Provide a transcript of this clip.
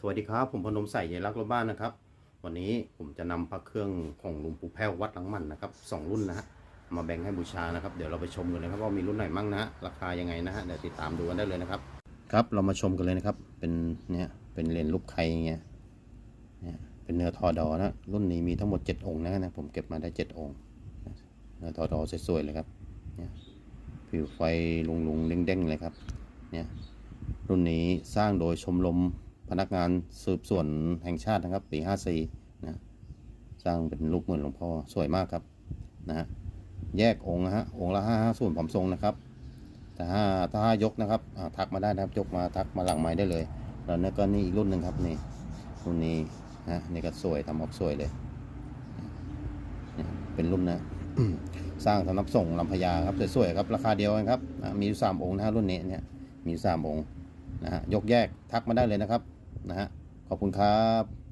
สวัสดีครับ ผมพนมใส่ยายรักรถบ้านนะครับ วันนี้ผมจะนำพระเครื่องของหลวงปู่แพ้ววัดหลังมันนะครับสองรุ่นนะฮะมาแบ่งให้บูชานะครับ เดี๋ยวเราไปชมกันเลยครับว่ามีรุ่นไหนมั่งนะฮะราคายังไงนะฮะเดี๋ยวติดตามดูกันได้เลยนะครับ ครับเรามาชมกันเลยนะครับ เป็นเนี่ยเป็นเหรียญรูปไข่เงี้ยเนี่ยเป็นเนื้อทอดอนะรุ่นนี้มีทั้งหมดเจ็ดองค์นะนะผมเก็บมาได้เจ็ดองค์เนื้อทอดอสวยๆเลยครับเนี่ยผิวไฟลุงๆเด้งๆเลยครับเนี่ยรุ่นนี้สร้างโดยชมรม พนักงานสืบสวนแห่งชาตินะครับ ปี 54นะสร้างเป็นรูปเหมือนหลวงพ่อสวยมากครับนะฮะแยกองค์นะฮะองค์ละ5 5ส่วนผอมทรงนะครับแต่ถ้าถ้ายกนะครับทักมาได้นะครับยกมาทักมาหลังไม้ได้เลย แล้วนี่ก็นี่อีกรุ่นหนึ่งครับนี่รุ่นนี้นะนี่ก็สวยทำออกสวยเลยเนี่ยเป็นรุ่นนะสร้างสำหรับส่งลำพญาครับสวยๆครับราคาเดียวกันครับมีอยู่สามองค์นะฮะรุ่นนี้เนี่ยมีสามองค์นะฮะยกแยกทักมาได้เลยนะครับ นะฮะขอบคุณครับ